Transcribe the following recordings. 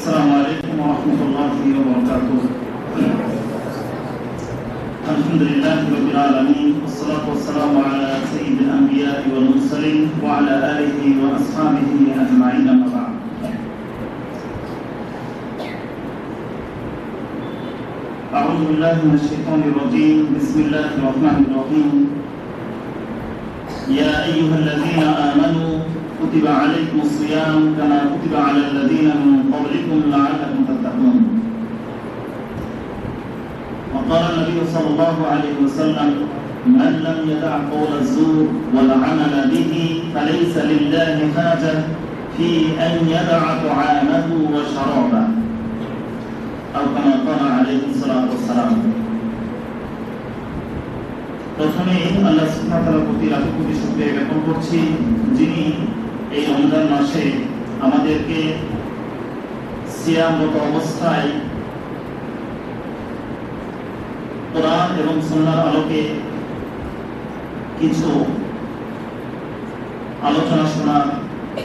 السلام عليكم ورحمة الله وبركاته. الحمد لله رب العالمين والصلاة والسلام على سيد الأنبياء والمرسلين وعلى آله وأصحابه أجمعين أما بعد. أعوذ بالله من الشيطان الرجيم. بسم الله الرحمن الرحيم. يا أيها الذين آمنوا كتب عليكم الصيام كما كتب على الذين من قبلكم لعلكم تتقون وقال النبي صلى الله عليه وسلم من لم يدع قول الزور والعمل به فليس لله حاجة في أن يدع طعامه وشرابه أو كما قال عليه الصلاة والسلام প্রথমে আল্লাহ সুবহানাহু প্রতি লাখ কোটি শুকরিয়া জ্ঞাপন করছি যিনি এই রমজান মাসে আমাদেরকে সিয়ামরত অবস্থায় কোরআন এবং সুন্নাহর আলোকে কিছু আলোচনা শোনার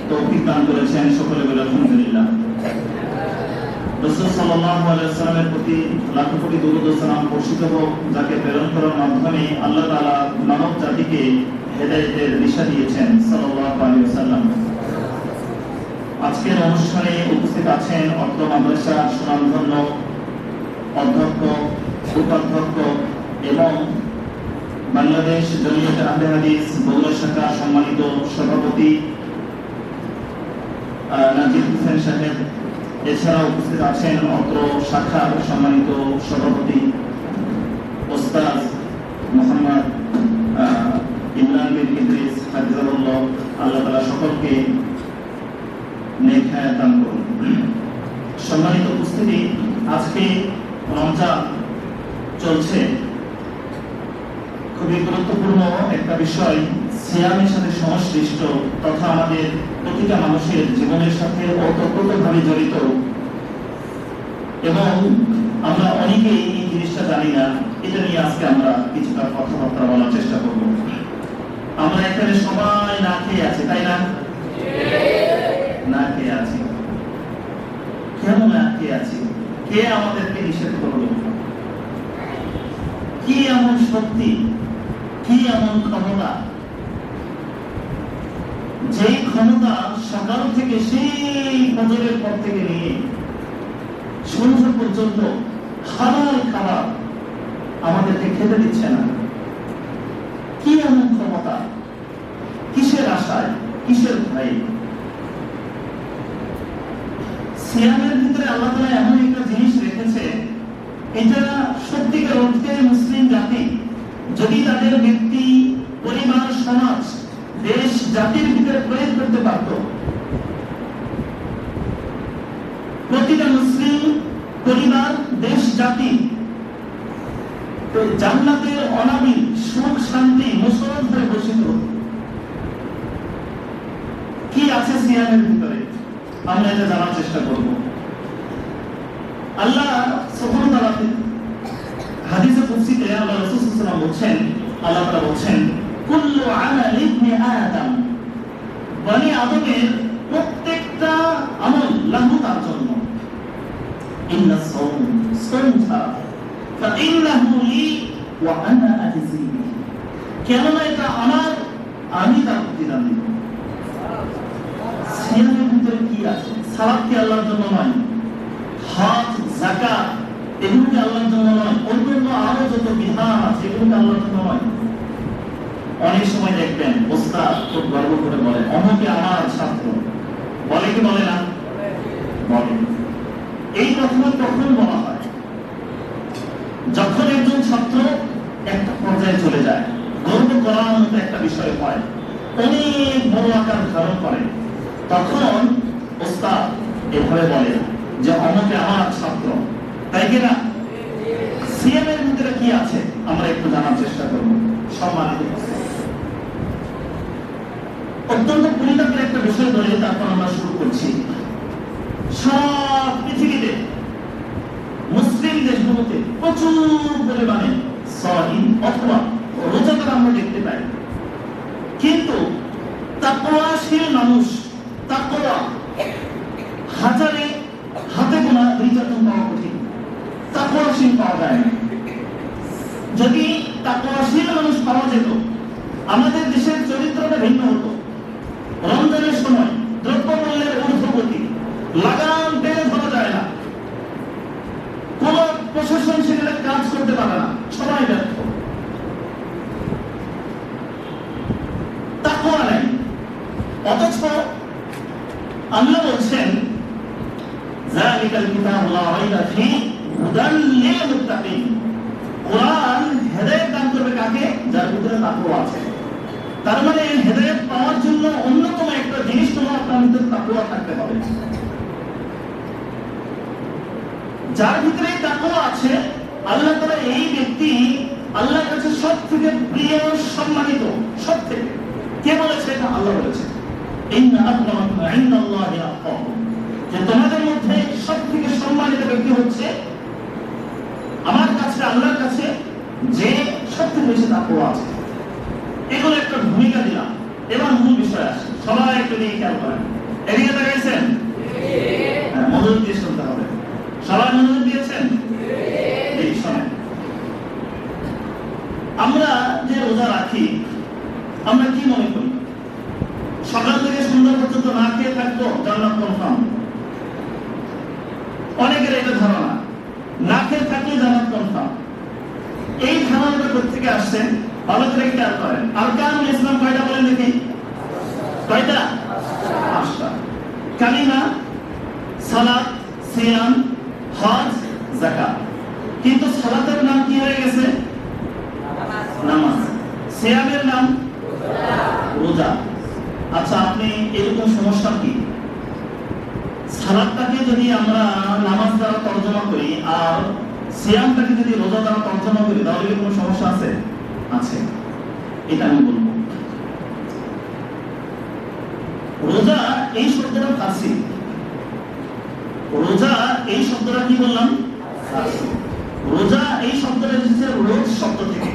তৌফিক দান করেছেন সকলে বলে আলহামদুলিল্লাহ। রসুল প্রতি লাখ কোটি হোক, যাকে প্রেরণ করার মাধ্যমে আল্লাহ মানব জাতিকে হেদায়েতের দিশা দিয়েছেন আজকের অনুষ্ঠানে উপস্থিত আছেন অর্থ মাদ্রাসা সুনামধন্য অধ্যক্ষ, উপাধ্যক্ষ এবং বাংলাদেশ জমিয়তে আহলে হাদিস বগুড়া শাখা সম্মানিত সভাপতি নাজির হোসেন সাহেব। এছাড়া উপস্থিত আছেন অত্র শাখার সম্মানিত সভাপতি, ওস্তাদ মোহাম্মদ ইমরান বিন ইদ্রিস, হাফিজাহুল্লাহ, আল্লাহ তাআলা সকলকে দান করুন সম্মানিত উপস্থিতি, আজকে রমজান চলছে। খুবই গুরুত্বপূর্ণ একটা বিষয়, সিয়ামের সাথে সংশ্লিষ্ট তথা আমাদের প্রতিটা মানুষের জীবনের সাথে ওতপ্রোতভাবে জড়িত। এবং আমরা অনেকেই এই জিনিসটা জানি না, এটা নিয়ে আজকে আমরা কিছুটা কথাবার্তা বলার চেষ্টা করব। আমরা এখানে সবাই না খেয়ে আছি, তাই না? না খেয়ে আছি। কেন না খেয়ে আছি? কে আমাদেরকে নিষেধ করল? কি এমন শক্তি? কি এমন ক্ষমতা? যেই ক্ষমতা সকাল থেকে সেই ফজরের পর থেকে নিয়ে সন্ধ্যা পর্যন্ত হালাল খাবার আমাদেরকে খেতে দিচ্ছে না। কি এমন ক্ষমতা? কিসের আশায়? কিসের ভয়ে সিয়ামের ভিতরে আল্লাহ এমন একটা জিনিস রেখেছে, এটা সত্যিকার অর্থে মুসলিম জাতি। যদি তাদের ব্যক্তি, পরিবার, সমাজ, দেশ, জাতির ভিতরে প্রয়োগ করতে পারত, প্রতিটা মুসলিম, পরিবার, দেশ, জাতি জান্নাতের সুখ, শান্তি, মুসলমান ধরে বসিত। কি আছে সিয়ামের ভিতরে? আমরা এটা জানার চেষ্টা করব। আল্লাহ ওয়া তাআলা হাদিসে আল্লাহ রাসূল সাল্লাল্লাহু বলছেন, আল্লাহ তাআলা বলছেন, কুল্লু ইবনি আদম। বনি আদমের প্রত্যেকটা আমল লাহু তার জন্য। ইন্না সাওম লি ওয়া আনা কেননা এটা আমার, আমি তার প্রতিদান। দিব সিয়ামের ভিতরে কি আছে? সালাত কি আল্লাহর জন্য নয়? যাকাত এগুলো কি আল্লাহর জন্য নয়, অন্যান্য আরও যত বিধান আছে এগুলো কি আল্লাহর জন্য নয়। অনেক সময় দেখবেন, ওস্তাদ খুব গর্ব করে বলে আমার ছাত্র। বলে কি বলে না? বলে। এই তখন বলা হয়, যখন একজন ছাত্র একটা পর্যায়ে চলে যায়, গর্ব করার মতো একটা বিষয় হয়, অনেক বড় আকার ধারণ করে, তখন ওস্তাদ এভাবে বলে যে অমকে আমার ছাত্র তাই কিনা সিএম এর ভিতরে কি আছে? আমরা একটু জানার চেষ্টা করব। সম্মানিত অত্যন্ত পরিতাপের একটা বিষয় ধরে তারপর আমরা শুরু করছি। সব পৃথিবীতে, মুসলিম দেশগুলোতে প্রচুর পরিমাণে অথবা রোজাদার আমরা দেখতে পাই। কিন্তু তাকওয়াশীল মানুষ, তাকওয়া, হাজারে পাওয়া যায় না যদি তাকওয়াশীল মানুষ পাওয়া যেত আমাদের দেশের চরিত্রটা ভিন্ন হতো। তাকওয়া আছে। তার মানে হেদায়েত পাওয়ার জন্য অন্যতম একটা জিনিস হলো আপনার তাকওয়া থাকতে হবে। যার ভিতরে তাকওয়া আছে, আল্লাহ তাআলা এই ব্যক্তি আল্লাহর কাছে সব থেকে প্রিয়, সম্মানিত সব থেকে কে বলেছে এটা? আল্লাহ বলেছে। যে তোমাদের মধ্যে সব থেকে সম্মানিত ব্যক্তি হচ্ছে আমার কাছে, আল্লাহর কাছে যে সব থেকে বেশি তাকওয়া আছে। এগুলো একটা ভূমিকা দিলাম। এবার মূল বিষয় আছে। সবাই একটু নিয়ে খেয়াল করেন। এদিকে তাকাইছেন হ্যাঁ, মনোযোগ দিয়ে শুনতে হবে সবাই মনোযোগ দিয়েছেন এই শোনেন আমরা যে রোজা রাখি আমরা কি মনে করি সকাল থেকে সন্ধ্যা পর্যন্ত না খেয়ে থাকব জান্নাত কনফার্ম অনেকের এটা ধারণা না খেয়ে থাকলে জান্নাত কনফার্ম এই ধারণাটা কোথেকে আসছে ভালো করে খেয়াল করেন আরকানুল ইসলাম কয়টা বলেন দেখি কয়টা পাঁচটা কালিমা সালাত সিয়াম হজ যাকাত কিন্তু সালাতের নাম কি হয়ে গেছে নামাজ সিয়ামের নাম রোজা আচ্ছা আপনি এরকম সমস্যা কি সালাদটাকে যদি আমরা নামাজ দ্বারা তর্জমা করি আর সিয়ামটাকে যদি রোজা দ্বারা তর্জমা করি, তাহলে কি কোনো সমস্যা আছে? আছে। এটা আমি বলব। রোজা এই শব্দটা ফার্সি। রোজা এই শব্দটা কি বললাম? রোজা এই শব্দটা এসেছে রোজ শব্দ থেকে।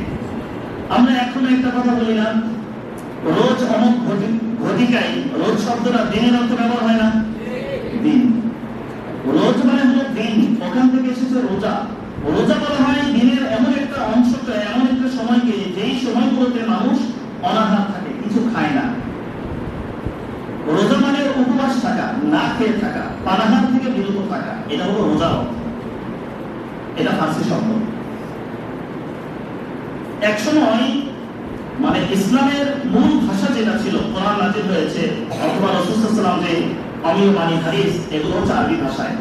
আমরা এখন একটা কথা বলি না রোজ অমুক ঘটি- ঘটিকায় রোজ শব্দটা দিনের অর্থ ব্যবহার হয় না দিন রোজ মানে হলো দিন ওখান থেকে এসেছে রোজা রোজা বলা হয় দিনের এমন একটা অংশকে এমন একটা সময়কে যেই সময়গুলোতে মানুষ অনাহার থাকে, কিছু খায় না। রোজা মানে উপবাস থাকা, না খেয়ে থাকা, পানাহার থেকে বিরত থাকা, এটা হলো রোজা এটা ফার্সি শব্দ। এক সময় মানে ইসলামের মূল ভাষা যেটা ছিল, কোরআন নাজিল হয়েছে, অথবা রসুলাম যে অমীয় বাণী হাদিস এগুলো হচ্ছে আরবি ভাষায়।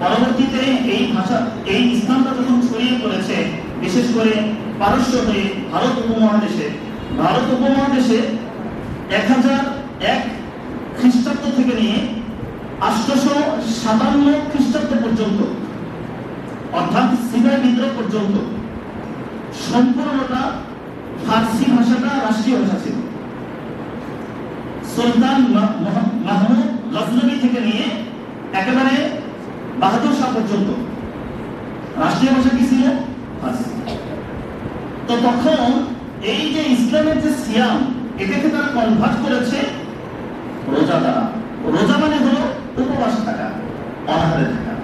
পরবর্তীতে এই ভাষা, এই ইসলামটা যখন ছড়িয়ে পড়েছে, বিশেষ করে পারস্য হয়ে ভারত উপমহাদেশে ভারত উপমহাদেশে এক হাজার এক খ্রিস্টাব্দ থেকে নিয়ে আষ্টশো সাতান্ন খ্রিস্টাব্দ পর্যন্ত, অর্থাৎ সিরিয়া বিদ্রোহ পর্যন্ত, সম্পূর্ণটা ফার্সি ভাষাটা রাষ্ট্রীয় ভাষা ছিল। সুলতান মাহমুদ গজনবী থেকে নিয়ে একেবারে বাহাদুর শাহ পর্যন্ত। রাষ্ট্রীয় ভাষা কি ছিল? ফার্সি। তো তখন এই যে ইসলামের যে সিয়াম, এটাকে তারা কনভার্ট করেছে রোজা দ্বারা। রোজা মানে হলো উপবাস থাকা, অনাহারে থাকা।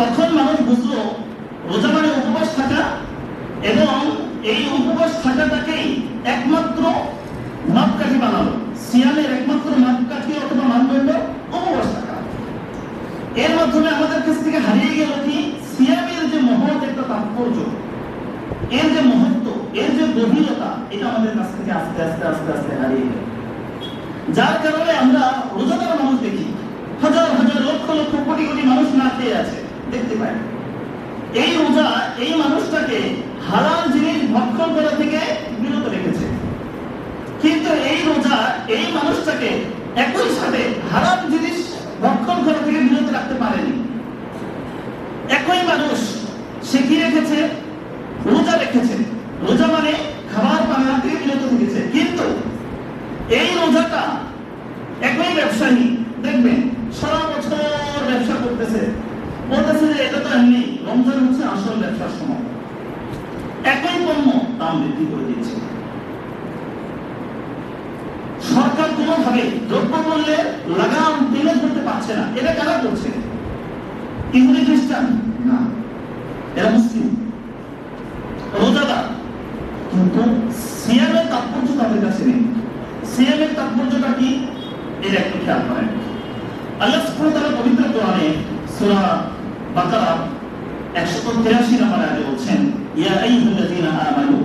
তখন মানুষ বুঝলো, রোজা মানে উপবাস থাকা এবং এই উপবাস থাকাটাকেই একমাত্র মাপকাঠি বানালো। সিয়ামের একমাত্র মাপকাঠি অথবা মানদণ্ড উপবাস থাকা। এর মাধ্যমে আমাদের কাছ থেকে হারিয়ে গেল কি? সিয়ামের যে মহৎ একটা তাৎপর্য, এর যে মহত্ব এর যে গভীরতা, এটা আমাদের কাছ থেকে আস্তে আস্তে আস্তে আস্তে হারিয়ে গেল যার কারণে আমরা রোজাদার মানুষ দেখি। হাজার হাজার, লক্ষ লক্ষ, কোটি কোটি মানুষ না খেয়ে আছে, দেখতে পাই। এই রোজা, এই মানুষটাকে হালাল জিনিস ভক্ষণ করা থেকে বিরত রেখেছে। কিন্তু এই রোজা, এই মানুষটাকে একই সাথে হারাম জিনিস ভক্ষণ করা থেকে বিরত রাখতে পারেনি। একই মানুষ সে কি রেখেছে? রোজা রেখেছে। রোজা মানে খাবার পানা থেকে বিরত থেকেছে। কিন্তু এই রোজাটা একই ব্যবসায়ী, দেখবেন, সারা বছর ব্যবসা করতেছে। বলতেছে যে, এটা তো এমনি রমজান হচ্ছে, আসল ব্যবসার সময়। একই পণ্য দাম বৃদ্ধি করে দিচ্ছে। সরকার কোনোভাবে দ্রব্যমূল্যে লাগাম টেনে ধরতে পারছে না। এটা কারা করছে? ইহুদি খ্রিস্টান? না। এরা মুসলিম। কিন্তু সিয়ামের তাৎপর্য তাদের কাছে নেই। সিয়ামের তাৎপর্যটা কি? এটা একটু খেয়াল করেন। আল্লাহ পবিত্র কোরআনে সূরা বাকারা 183 নম্বর আয়াতে বলছেন, ইয়া আইয়ুহাল্লাযীনা আমানু,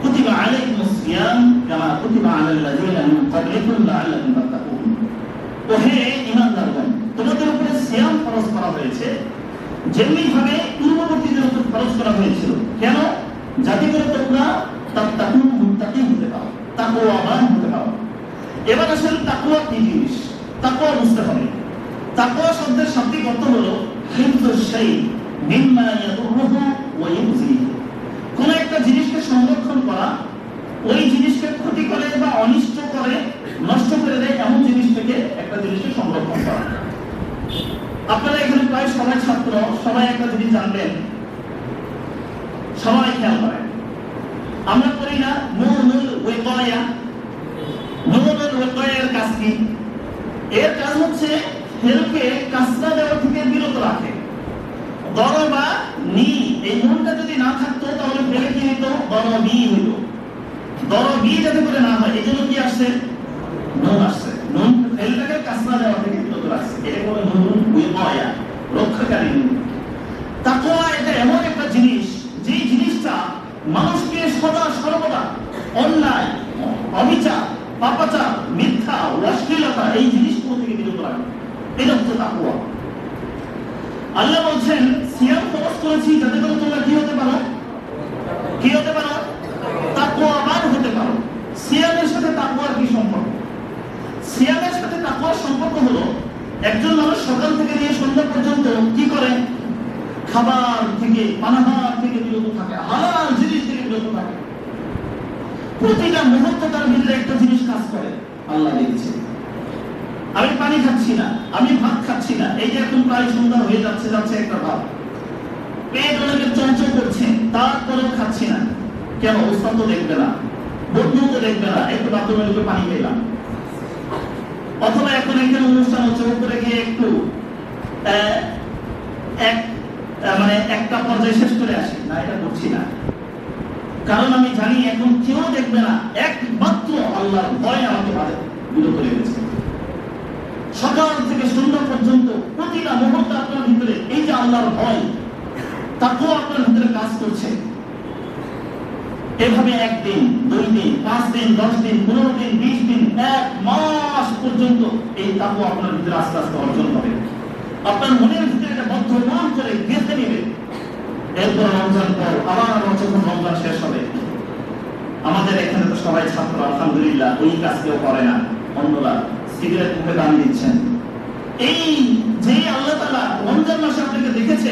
কুতিবা আলাইকুমুস সিয়াম কামা কুতিবা আলাল লাযীনা মিন ক্বাবলিকুম লাআল্লাকুম তাত্তাকুন। তোমাদের উপরে সিয়াম ফরজ করা হয়েছে যেমনি ভাবে পূর্ববর্তীদের উপর খরচ করা হয়েছিল। কেন? যাতে করে তোমরা এবার বুঝতে শব্দের হলো কোন একটা জিনিসকে সংরক্ষণ করা ওই জিনিসকে ক্ষতি করে বা অনিষ্ট করে নষ্ট করে দেয় এমন জিনিস থেকে একটা জিনিসকে সংরক্ষণ করা আপনারা এখানে প্রায় সবাই ছাত্র সবাই একটা জিনিস জানবেন সবাই খেয়াল করেন আমরা করি না নুনুল ওয়েকয়া নুনুল ওয়েকয়ার কাজ কি এর কাজ হচ্ছে হেলকে কাসরা দেওয়া থেকে বিরত রাখে। দরবা নি, এই নুনটা যদি না থাকতো, তাহলে ফেলে কি হতো দরবি হইতো। দরবি যাতে করে না হয় এই জন্য কি আসছে? নুন আসছে। নুন ফেলটাকে কাসরা দেওয়া থেকে বিরত রাখছে। এটা কোনো নুন ওয়েকয়া রক্ষাকারী নুন। তাকওয়া এটা এমন একটা জিনিস যে জিনিসটা মানুষকে সর্বদা। অন্যায়, অবিচার, পাপাচার, মিথ্যা, অশ্লীলতা, এই জিনিসগুলো থেকে বিরত রাখে। এটা হচ্ছে তাকওয়া। আল্লাহ বলছেন, সিয়াম ফরজ করেছি যাতে করে তোমরা কি হতে পারো? কি হতে পারো? তাকওয়াবান হতে পারো। সিয়ামের সাথে তাকওয়ার কি সম্পর্ক? সিয়ামের সাথে তাকওয়ার সম্পর্ক হলো, একজন মানুষ সকাল থেকে নিয়ে সন্ধ্যা পর্যন্ত কি করে? খাবার থেকে, পানাহার থেকে বিরত থাকে, হালাল জিনিস থেকে বিরত থাকে। প্রতিটা মুহূর্ত তার ভিতরে একটা জিনিস কাজ করে। আল্লাহ দেখছে আমি পানি খাচ্ছি না, আমি ভাত খাচ্ছি না। এই যে এখন প্রায় সন্ধ্যা হয়ে যাচ্ছে যাচ্ছে একটা ভাব পেট অনেকে চঞ্চল করছে, তারপরেও খাচ্ছি না। কেন? তো দেখবে না। তো দেখবে না। একটু বাথরুমে ঢুকে পানি খেলাম। অথবা এখন এখানে অনুষ্ঠান হচ্ছে, উপরে গিয়ে একটু এক মানে একটা পর্যায়ে শেষ করে আসি। না, এটা করছি না। কারণ আমি জানি এখন কেউ দেখবে না, একমাত্র আল্লাহর ভয় আমাকে বাধা বিরত রেখেছে সকাল থেকে সন্ধ্যা পর্যন্ত প্রতিটা মুহূর্ত আপনার ভিতরে, এই যে আল্লাহর ভয়, তাকেও আপনার ভিতরে কাজ করছে। এভাবে একদিন, দুই দিন, পাঁচ দিন, দশ দিন, পনেরো দিন, বিশ দিন, এক মাস পর্যন্ত এই তাকু আপনার ভিতরে আস্তে আস্তে অর্জন হবে। আপনার মনের ভিতরে এটা বদ্ধমান করে গেঁথে নেবে। এরপর রমজান পর আবার যখন রমজান শেষ হবে, আমাদের এখানে তো সবাই ছাত্র, আলহামদুলিল্লাহ ওই কাজ কেউ করে না, অন্যরা সিগারেট মুখে দান দিচ্ছেন। এই যে আল্লাহ তালা রমজান মাসে আপনাকে দেখেছে,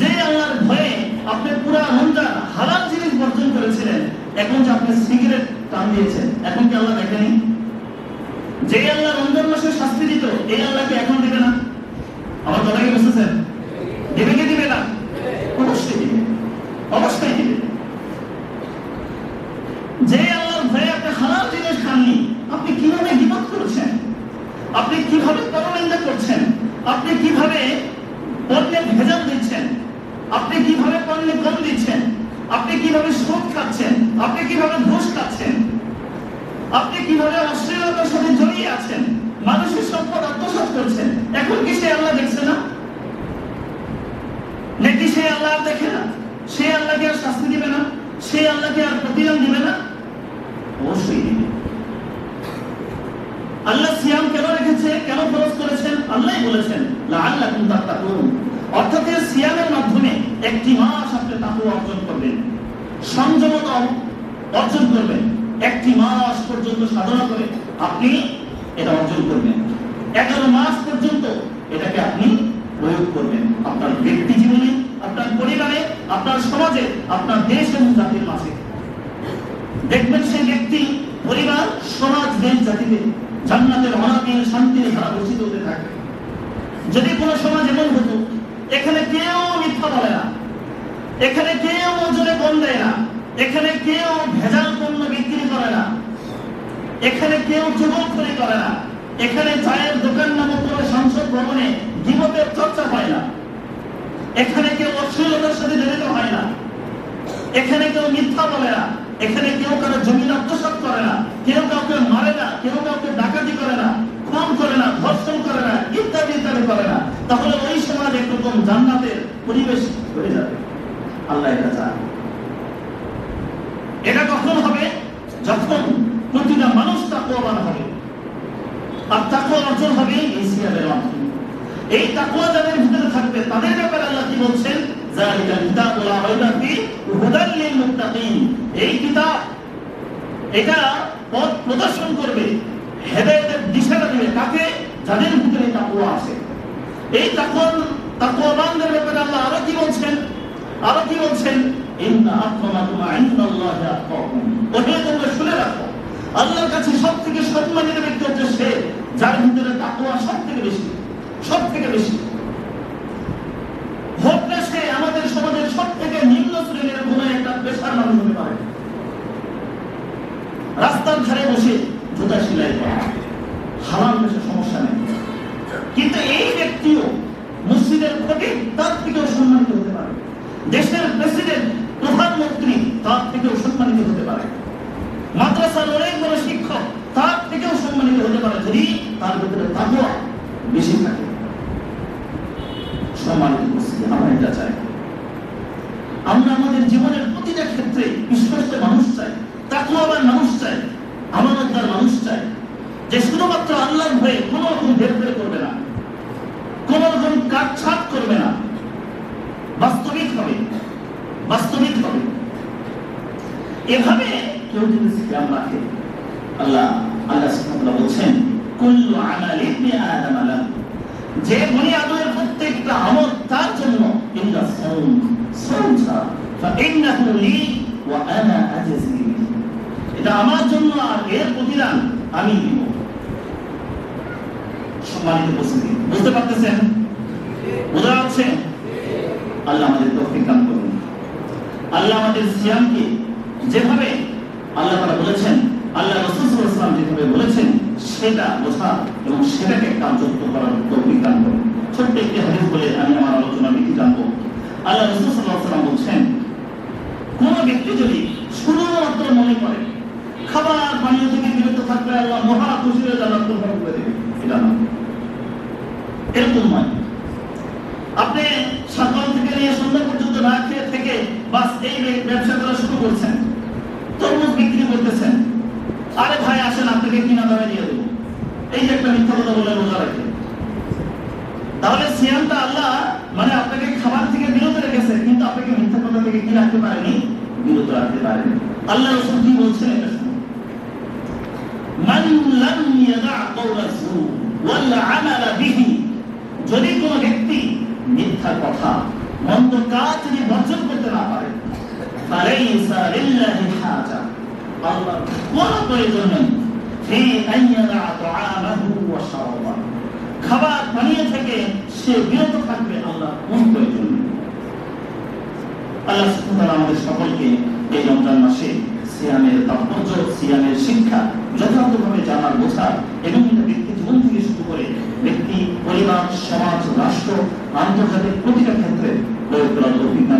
যে আল্লাহর ভয়ে আপনি পুরা রমজান হালাল জিনিস বর্জন করেছিলেন, এখন যে আপনি সিগারেট টান দিয়েছেন, এখন কি আল্লাহ দেখেনি? যে আল্লাহ রমজান মাসে শাস্তি দিত, এই আল্লাহকে এখন দেবে না? আমার কথা কি বুঝতেছেন? দেবে কি দিবে না অবশ্যই দিবে অবশ্যই দিবে যে আল্লাহর ভয়ে আপনি হালাল জিনিস খাননি আপনি কীভাবে বিপদ করছেন আপনি কীভাবে পরনিন্দা করছেন। আপনি কীভাবে পণ্যে ভেজাল দিচ্ছেন? আপনি কীভাবে পণ্যে কম দিচ্ছেন? আপনি কীভাবে সুদ খাচ্ছেন? আপনি কীভাবে ঘুষ খাচ্ছেন? আপনি কীভাবে অশ্লীলতার সাথে জড়িয়ে আছেন? মানুষের সম্পদ আত্মসাৎ করছেন। এখন কি সে আল্লাহ দেখছে না? নাকি সে আল্লাহ আর দেখে না? সে আল্লাহকে আর শাস্তি দিবে না? সে আল্লাহকে আর প্রতিদান দিবে না? অবশ্যই দিবে। আল্লাহ সিয়াম কেন রেখেছে? কেন ফরজ করেছেন? আল্লাহ বলেছেন, লাআল্লাকুম তাত্তাকুন। অর্থাৎ এই সিয়ামের মাধ্যমে একটি মাস আপনি তাকওয়া অর্জন করবেন। সংযমতা অর্জন করবেন। একটি মাস পর্যন্ত সাধনা করে আপনি এটা অর্জন করবেন। এগারো মাস পর্যন্ত এটাকে আপনি প্রয়োগ করবেন। আপনার ব্যক্তি জীবনে, আপনার পরিবারে, আপনার সমাজে, আপনার দেশ এবং জাতির মাঝে। দেখবেন সেই ব্যক্তি জাতিতে জান্নাতের অনাবিল শান্তির ধারা বর্ষিত হতে থাকে। যদি কোনো সমাজ এমন হতো, এখানে কেউ মিথ্যা বলে না। এখানে কেউ ওজনে কম দেয় না। এখানে কেউ ভেজাল পণ্য বিক্রি করে না। এখানে কেউ যুবকখড়ি করে না। এখানে চায়ের দোকান নামক কোনো সংসদ ভবনে জীবতের চর্চা হয় না। এখানে কেউ অশ্লীলতার সাথে জড়িত হয় না। এখানে কেউ মিথ্যা বলে না। এখানে কেউ কারও জমি আত্মসাৎ করে না, কেউ কাউকে মারে না, কেউ কাউকে ডাকাতি করে না, খুন করে না, ধর্ষণ করে না, ইত্যাদি ইত্যাদি করে না। তাহলে ওই সমাজ একরকম জান্নাতের পরিবেশ হয়ে যাবে। আল্লাহ এটা চান। এটা কখন হবে? যখন প্রতিটা মানুষ তাকওয়াবান হবে। আর তাকওয়া অর্জন হবে এই সিয়ামের মাধ্যমে। এই তাকওয়া যাদের ভিতরে থাকবে, তাদের ব্যাপারে আল্লাহ কি বলছেন? আরও কি কাছে সব থেকে সম্মানিত ব্যক্তি হচ্ছে সে ভিতরে বেশি সব থেকে বেশি হোক না সে আমাদের সমাজের সব থেকে নিম্ন শ্রেণির কোনো একটা পেশার মানুষ হতে পারে রাস্তার ধারে বসে আমরা আমাদের জীবনের প্রতিটা ক্ষেত্রে বিশ্বস্ত মানুষ চাই তাকওয়াবান মানুষ চাই। আমানতদার মানুষ চাই যে শুধুমাত্র আল্লাহর ভয়ে কোনো রকম হেরফের করবে না, কোন রকম কাটছাট করবে না বাস্তবিক হবে বাস্তবিক হবে এভাবে কেউ যদি সিয়াম রাখে, আল্লাহ আল্লাহ সুবহানাহু বলছেন, কুল্লু আমালি ইবনি আদম যে বনি আদমের প্রত্যেকটা আমল তার জন্য, ইল্লা সাওম ছাড়া ফাইন্নাহু লি ওয়া আনা। এটা আমার জন্য আর এর প্রতিদান আমি দিব। সম্মানিত উপস্থিতি, বুঝতে পারতেছেন? বোঝা যাচ্ছে? আল্লাহ আমাদের দান করুন। আল্লাহ আমাদের সিয়ামকে যেভাবে আল্লাহ তাআলা বলেছেন, আল্লাহ রাসূল সাল্লাল্লাহু আলাইহি ওয়াসাল্লাম যেভাবে বলেছেন, সেটা বোঝা এবং সেটাকে কার্যকর করার তৌফিক দান করুন। ছোট্ট একটি হাদিস বলে আমি আমার আলোচনা বিধি জানব। আল্লাহ বলছেন, কোন ব্যক্তি যদি শুধুমাত্র মনে করে খাবার পানীয় থেকে বিরত থাকলে আল্লাহ মহা খুশি হয়ে জান্নাত গ্রহণ করে দেবে। এটা এরকম নয়। আপনি সকাল থেকে নিয়ে সন্ধ্যা পর্যন্ত না খেয়ে থেকে বাস এই ব্যবসা করা শুরু করছেন। তরমুজ বিক্রি করতেছেন। আরে ভাই, আসেন, আপনাকে কিনা দামে দিয়ে দেবো। এই যে একটা মিথ্যা কথা বলে রোজা রাখে। তাহলে সিয়ামটা আল্লাহ মানে আপনাকে খাবার থেকে বিরত রেখেছে, কিন্তু আপনাকে মিথ্যা কথা থেকে কি রাখতে পারেনি, বিরত রাখতে পারেনি। আল্লাহ রসুল বলছেন এটা শুনুন মান লাম ইয়াদা কওলা যুর ওয়াল আমালা বিহি যদি কোনো ব্যক্তি মিথ্যা কথা, মন্দ কাজ যদি বর্জন করতে না পারে, ফালাইসা লিল্লাহি হাজা। আল্লাহ কোনো প্রয়োজন নেই। ওয়া শারাবাহু খাবার থেকে সে বিরত থাকবে আল্লাহ কোন প্রয়োজন আল্লাহ সুবহানাহু আমাদের সকলকে এই রমজান মাসে সিয়ামের তাৎপর্য, সিয়ামের শিক্ষা জানার বোঝার এবং এটা ব্যক্তি জীবন থেকে শুরু করে ব্যক্তি, পরিবার, সমাজ, রাষ্ট্র বাণিজ্য খাতের প্রতিটা ক্ষেত্রে প্রয়োগ করার অধিকার